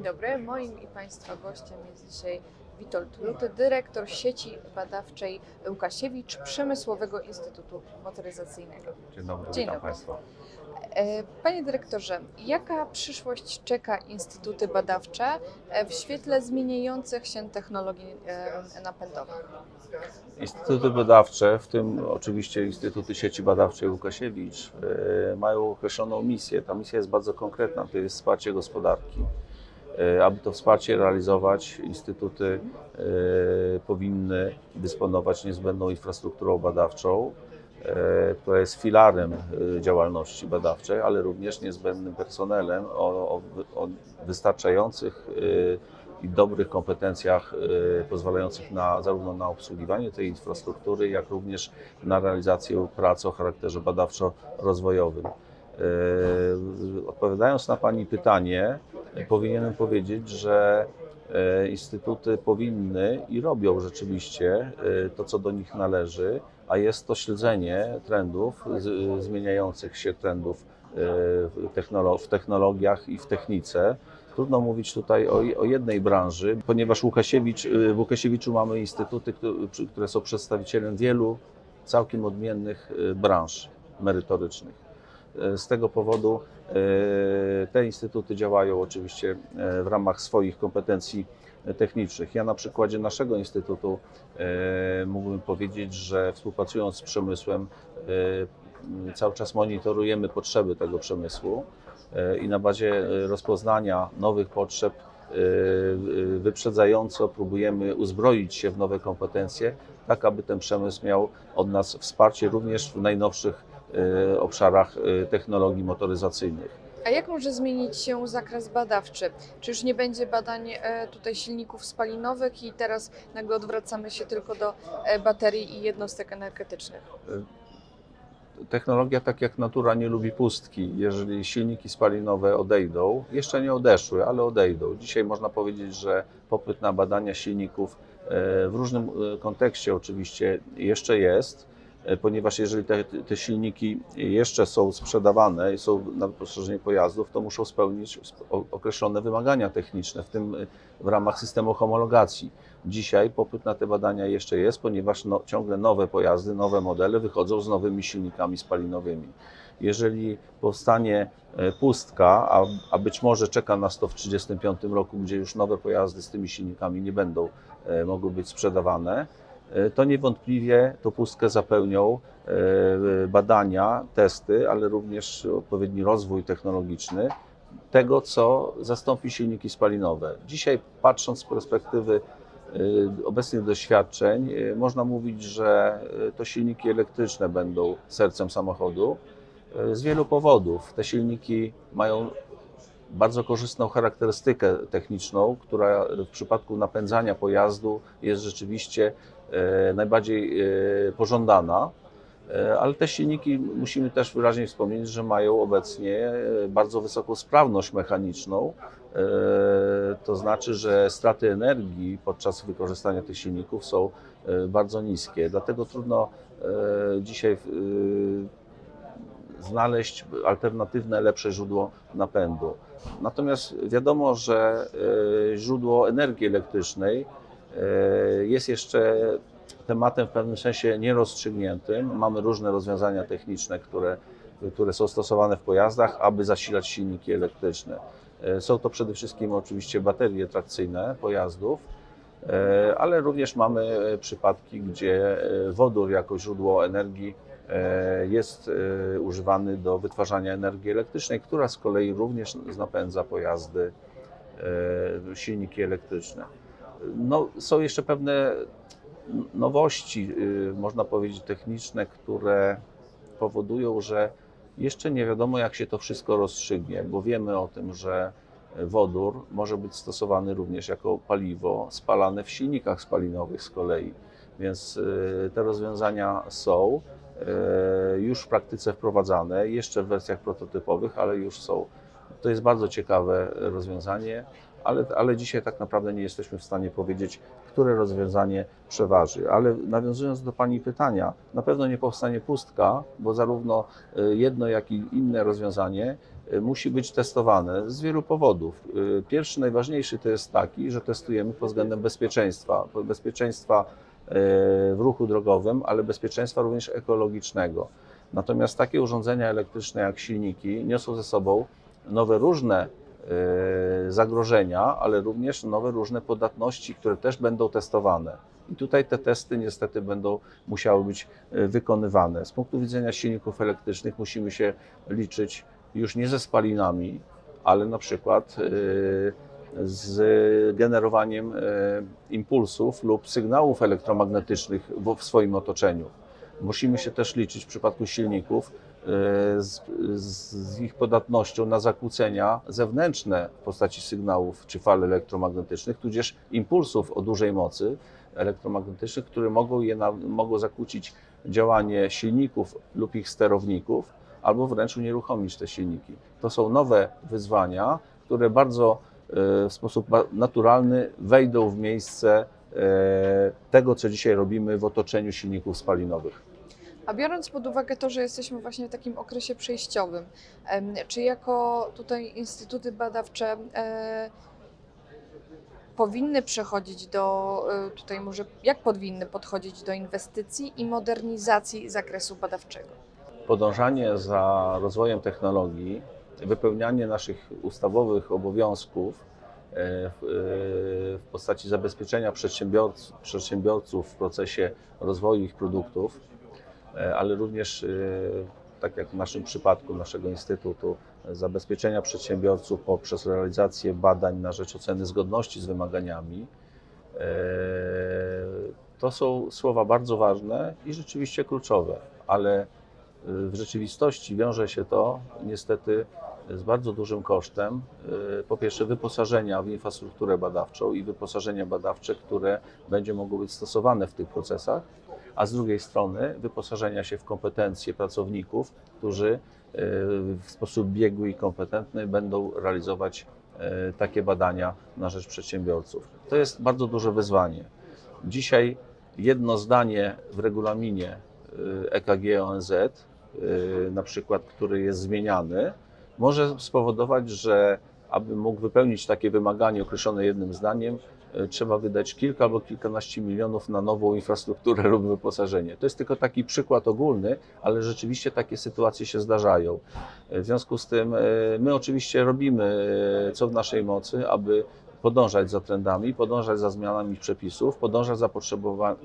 Dzień dobry. Moim i Państwa gościem jest dzisiaj Witold Luty, dyrektor sieci badawczej Łukasiewicz Przemysłowego Instytutu Motoryzacyjnego. Dzień dobry, Dzień dobry. Państwa. E, Panie dyrektorze, jaka przyszłość czeka instytuty badawcze e, w świetle zmieniających się technologii e, napędowych? Instytuty badawcze, w tym oczywiście Instytuty Sieci Badawczej Łukasiewicz, mają określoną misję. Ta misja jest bardzo konkretna, to jest wsparcie gospodarki. E, Aby to wsparcie realizować, instytuty e, powinny dysponować niezbędną infrastrukturą badawczą, e, która jest filarem działalności badawczej, ale również niezbędnym personelem o, o, o wystarczających i dobrych kompetencjach pozwalających na, zarówno na obsługiwanie tej infrastruktury, jak również na realizację prac o charakterze badawczo-rozwojowym. Odpowiadając na Pani pytanie, powinienem powiedzieć, że e, instytuty powinny i robią rzeczywiście e, to, co do nich należy, a jest to śledzenie trendów, zmieniających się trendów e, w technolo- w technologiach i w technice. Trudno mówić tutaj o, jednej branży, ponieważ Łukasiewicz, w Łukasiewiczu mamy instytuty, które są przedstawicielem wielu całkiem odmiennych branż merytorycznych. Y, Z tego powodu y, te instytuty działają oczywiście y, w ramach swoich kompetencji technicznych. Ja na przykładzie naszego instytutu mógłbym powiedzieć, że współpracując z przemysłem cały czas monitorujemy potrzeby tego przemysłu e, i na bazie e, rozpoznania nowych potrzeb e, e, wyprzedzająco próbujemy uzbroić się w nowe kompetencje, tak aby ten przemysł miał od nas wsparcie również w najnowszych e, obszarach e, technologii motoryzacyjnych. A jak może zmienić się zakres badawczy? Czy już nie będzie badań e, tutaj silników spalinowych i teraz nagle odwracamy się tylko do e, baterii i jednostek energetycznych? Technologia, tak jak natura, nie lubi pustki. Jeżeli silniki spalinowe odejdą, jeszcze nie odeszły, ale odejdą. Dzisiaj można powiedzieć, że popyt na badania silników e, w różnym kontekście oczywiście jeszcze jest, ponieważ jeżeli te, te silniki jeszcze są sprzedawane i są na wyposażenie pojazdów, to muszą spełnić określone wymagania techniczne, w tym e, w ramach systemu homologacji. Dzisiaj popyt na te badania jeszcze jest, ponieważ no, ciągle nowe pojazdy, nowe modele wychodzą z nowymi silnikami spalinowymi. Jeżeli powstanie e, pustka, a, a być może czeka nas to w 1935 roku, gdzie już nowe pojazdy z tymi silnikami nie będą e, mogły być sprzedawane, e, to niewątpliwie tą pustkę zapełnią e, badania, testy, ale również odpowiedni rozwój technologiczny tego, co zastąpi silniki spalinowe. Dzisiaj, patrząc z perspektywy y, obecnych doświadczeń, można mówić, że to silniki elektryczne będą sercem samochodu z wielu powodów. Te silniki mają bardzo korzystną charakterystykę techniczną, która w przypadku napędzania pojazdu jest rzeczywiście e, najbardziej e, pożądana. E, Ale te silniki musimy też wyraźnie wspomnieć, że mają obecnie e, bardzo wysoką sprawność mechaniczną. E, To znaczy, że straty energii podczas wykorzystania tych silników są e, bardzo niskie. Dlatego trudno e, dzisiaj e, znaleźć alternatywne, lepsze źródło napędu. Natomiast wiadomo, że e, źródło energii elektrycznej e, jest jeszcze tematem w pewnym sensie nierozstrzygniętym. Mamy różne rozwiązania techniczne, które, które są stosowane w pojazdach, aby zasilać silniki elektryczne. E, Są to przede wszystkim oczywiście baterie trakcyjne pojazdów, e, ale również mamy e, przypadki, gdzie e, wodór jako źródło energii e, jest e, używany do wytwarzania energii elektrycznej, która z kolei również napędza pojazdy, e, silniki elektryczne. No, są jeszcze pewne nowości, y, można powiedzieć, techniczne, które powodują, że jeszcze nie wiadomo, jak się to wszystko rozstrzygnie, bo wiemy o tym, że wodór może być stosowany również jako paliwo spalane w silnikach spalinowych z kolei. Więc y, te rozwiązania są y, już w praktyce wprowadzane, jeszcze w wersjach prototypowych, ale już są. To jest bardzo ciekawe rozwiązanie, ale, ale dzisiaj tak naprawdę nie jesteśmy w stanie powiedzieć, które rozwiązanie przeważy. Ale nawiązując do Pani pytania, na pewno nie powstanie pustka, bo zarówno y, jedno, jak i inne rozwiązanie y, musi być testowane z wielu powodów. Y, Pierwszy, najważniejszy to jest taki, że testujemy pod względem bezpieczeństwa. Bezpieczeństwa w ruchu drogowym, ale bezpieczeństwa również ekologicznego. Natomiast takie urządzenia elektryczne jak silniki niosą ze sobą nowe różne zagrożenia, ale również nowe różne podatności, które też będą testowane. I tutaj te testy niestety będą musiały być y, wykonywane. Z punktu widzenia silników elektrycznych musimy się liczyć już nie ze spalinami, ale na przykład y, z generowaniem impulsów lub sygnałów elektromagnetycznych w- swoim otoczeniu. Musimy się też liczyć w przypadku silników z, z ich podatnością na zakłócenia zewnętrzne w postaci sygnałów czy fal elektromagnetycznych, tudzież impulsów o dużej mocy elektromagnetycznych, które mogą, je na, mogą zakłócić działanie silników lub ich sterowników, albo wręcz unieruchomić te silniki. To są nowe wyzwania, które bardzo y, w sposób naturalny wejdą w miejsce y, tego, co dzisiaj robimy w otoczeniu silników spalinowych. A biorąc pod uwagę to, że jesteśmy właśnie w takim okresie przejściowym, czy jako tutaj instytuty badawcze e, powinny przechodzić do, e, tutaj może, jak powinny podchodzić do inwestycji i modernizacji zakresu badawczego? podążanie za rozwojem technologii, wypełnianie naszych ustawowych obowiązków e, w, postaci zabezpieczenia przedsiębiorców, przedsiębiorców w procesie rozwoju ich produktów, ale również, e, tak jak w naszym przypadku, naszego instytutu, e, zabezpieczenia przedsiębiorców poprzez realizację badań na rzecz oceny zgodności z wymaganiami. E, To są słowa bardzo ważne i rzeczywiście kluczowe, ale w rzeczywistości wiąże się to niestety z bardzo dużym kosztem. Po pierwsze, wyposażenia w infrastrukturę badawczą i wyposażenia badawcze, które będzie mogło być stosowane w tych procesach, a z drugiej strony wyposażenia się w kompetencje pracowników, którzy y, w sposób biegły i kompetentny będą realizować y, takie badania na rzecz przedsiębiorców. To jest bardzo duże wyzwanie. Dzisiaj jedno zdanie w regulaminie EKG ONZ, y, na przykład, który jest zmieniany, może spowodować, że aby mógł wypełnić takie wymaganie określone jednym zdaniem, trzeba wydać kilka albo kilkanaście milionów na nową infrastrukturę lub wyposażenie. To jest tylko taki przykład ogólny, ale rzeczywiście takie sytuacje się zdarzają. W związku z tym y, my oczywiście robimy co w naszej mocy, aby podążać za trendami, podążać za zmianami przepisów, podążać za,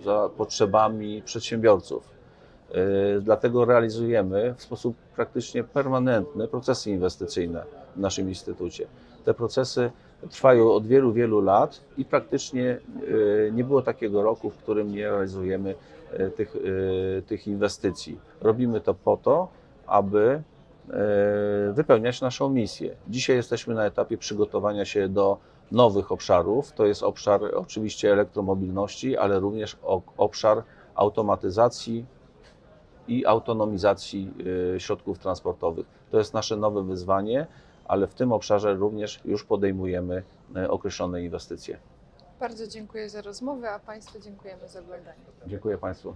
za potrzebami przedsiębiorców. Dlatego realizujemy w sposób praktycznie permanentny procesy inwestycyjne w naszym instytucie. Te procesy trwają od wielu, wielu lat i praktycznie yy, nie było takiego roku, w którym nie realizujemy yy, tych, yy, tych inwestycji. Robimy to po to, aby wypełniać naszą misję. Dzisiaj jesteśmy na etapie przygotowania się do nowych obszarów. To jest obszar oczywiście elektromobilności, ale również obszar automatyzacji i autonomizacji środków transportowych. To jest nasze nowe wyzwanie, ale w tym obszarze również już podejmujemy y, określone inwestycje. Bardzo dziękuję za rozmowę, a Państwu dziękujemy za oglądanie. Dziękuję Państwu.